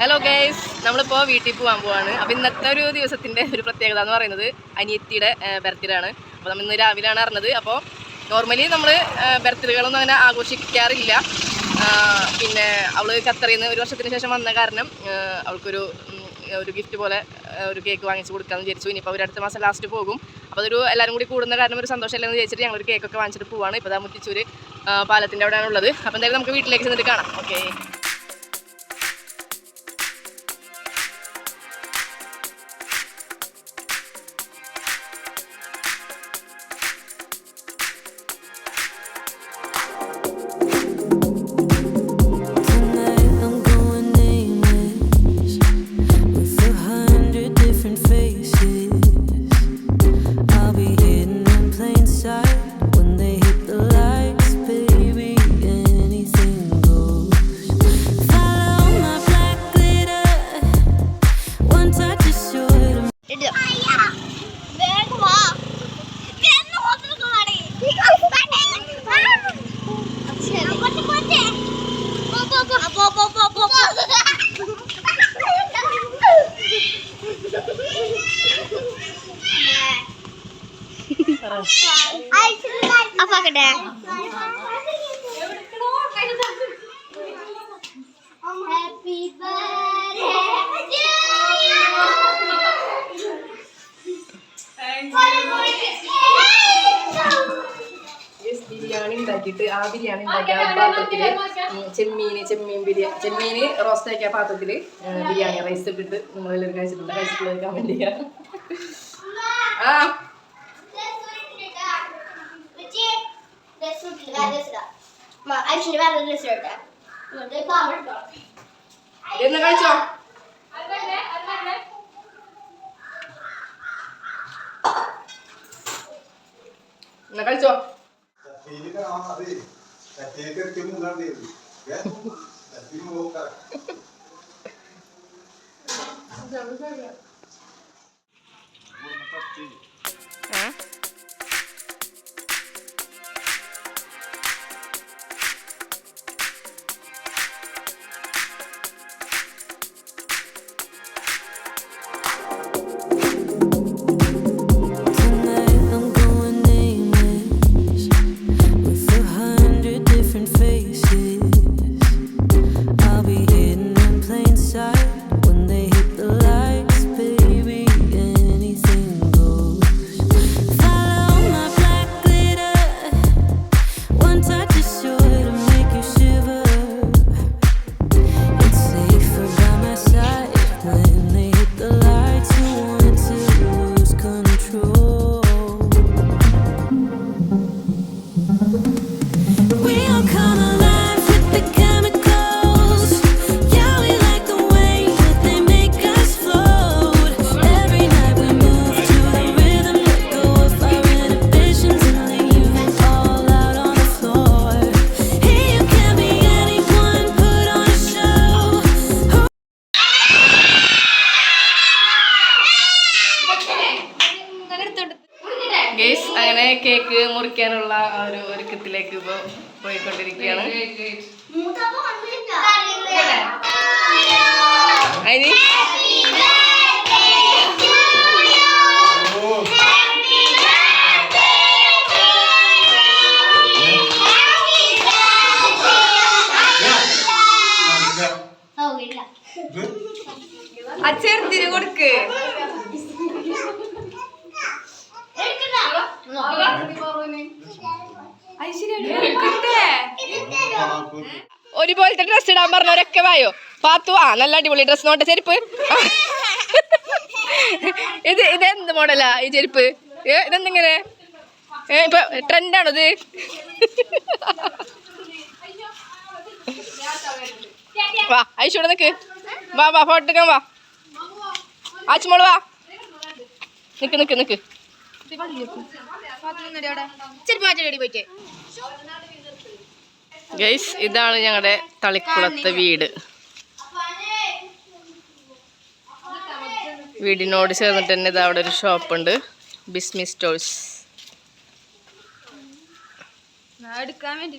Hello guys നമ്മളിപ്പോൾ വീട്ടിൽ പോകാൻ പോവാണ്. അപ്പോൾ ഇന്നത്തെ ഒരു ദിവസത്തിന്റെ ഒരു പ്രത്യേകത എന്ന് പറയുന്നത് അനിയത്തിയുടെ ബർത്ത്ഡേ ആണ് അപ്പോൾ നമ്മൾ ഇന്ന് രാവിലെ ആണ് അറിഞ്ഞത് അപ്പോൾ നോർമലി നമ്മൾ ബർത്ത്ഡേകളൊന്നും അങ്ങനെ ആഘോഷിക്കാറില്ല. പിന്നെ അവൾ ഖത്തറിൽ നിന്ന് ഒരു വർഷത്തിന് ശേഷം വന്ന കാരണം അവൾക്കൊരു ഒരു ഗിഫ്റ്റ് പോലെ ഒരു കേക്ക് വാങ്ങിച്ച് കൊടുക്കാമെന്ന് വിചാരിച്ചു. ഇനിയിപ്പോൾ അവർ അടുത്ത മാസം ലാസ്റ്റ് പോകും. അപ്പോൾ അതൊരു എല്ലാവരും കൂടി കൂടുന്ന കാരണം ഒരു സന്തോഷമല്ലെന്ന് വിചാരിച്ചിട്ട് ഞങ്ങളൊരു കേക്കൊക്കെ വാങ്ങിച്ചിട്ട് പോവാണ്. ഇപ്പോൾ ദാ ആ, പാലത്തിന്റെ അവിടെയാണ് ഉള്ളത് അപ്പോൾ എന്തായാലും നമുക്ക് വീട്ടിലേക്ക് ചെന്നിട്ട് കാണാം. ഓക്കെ അപ്പാക്കട്ടെ ഉണ്ടാക്കിയിട്ട് ആ ബിരിയാണി ഉണ്ടാക്കിയ ചെമ്മീൻ ചെമ്മീന് ചെമ്മീൻ ബിരിയാണി ചെമ്മീന് റോസ്റ്റ് ആക്കിയ പാത്രത്തിൽ ബിരിയാണി റൈസ് ഇട്ടിട്ട് നിങ്ങളെല്ലാവരും കഴിച്ചിട്ടുണ്ട്. കഴിച്ചിട്ടുള്ളത് കമന്റ് ചെയ്യാം ആ. ഐശ്വര്യ കഴിച്ചോ? ഇതെന്ന് കഴിച്ചോ എന്നാ കഴിച്ചോ കത്തിയിലേക്ക് ആ അതെ കത്തിയിലേക്ക് എത്തി മുങ്ങാണ്ട് കത്തി നോക്കാം ഏ? Tonight ആ ഒരു ഒരുക്കത്തിലേക്ക് ഇപ്പോൾ പോയിക്കൊണ്ടിരിക്കുകയാണ്. അതിന് ആ ചെറുതിന് കൊടുക്ക്. ഒരുപോലത്തെ ഡ്രസ് ഇടാൻ പറഞ്ഞവരൊക്കെ വായോ? പാത്തു ആ നല്ല അടിപൊളി ഡ്രസ് നോട്ടെ ചെരുപ്പ്. ഇത് ഇതെന്ത് മോഡലാ ഈ ചെരുപ്പ്? ഏ ഇതെന്തിങ്ങനെ? ഏ ഇപ്പൊ ട്രെൻഡാണോ ഇത്? വാ ഐശൂടെ നിക്ക്. വാ വാ ഫോട്ടോ എടുക്കാൻ വാ. ആച്ചുമോൾ വാ. നിക്ക് നിക്ക് നിക്ക്. ഗൈസ് ഇതാണ് ഞങ്ങളുടെ തളിക്കുളത്തെ വീട്. വീടിനോട് ചേർന്നിട്ട് തന്നെ ഇത് അവിടെ ഒരു ഷോപ്പുണ്ട്. ബിസ്മി സ്റ്റോഴ്സ് എടുക്കാൻ വേണ്ടി.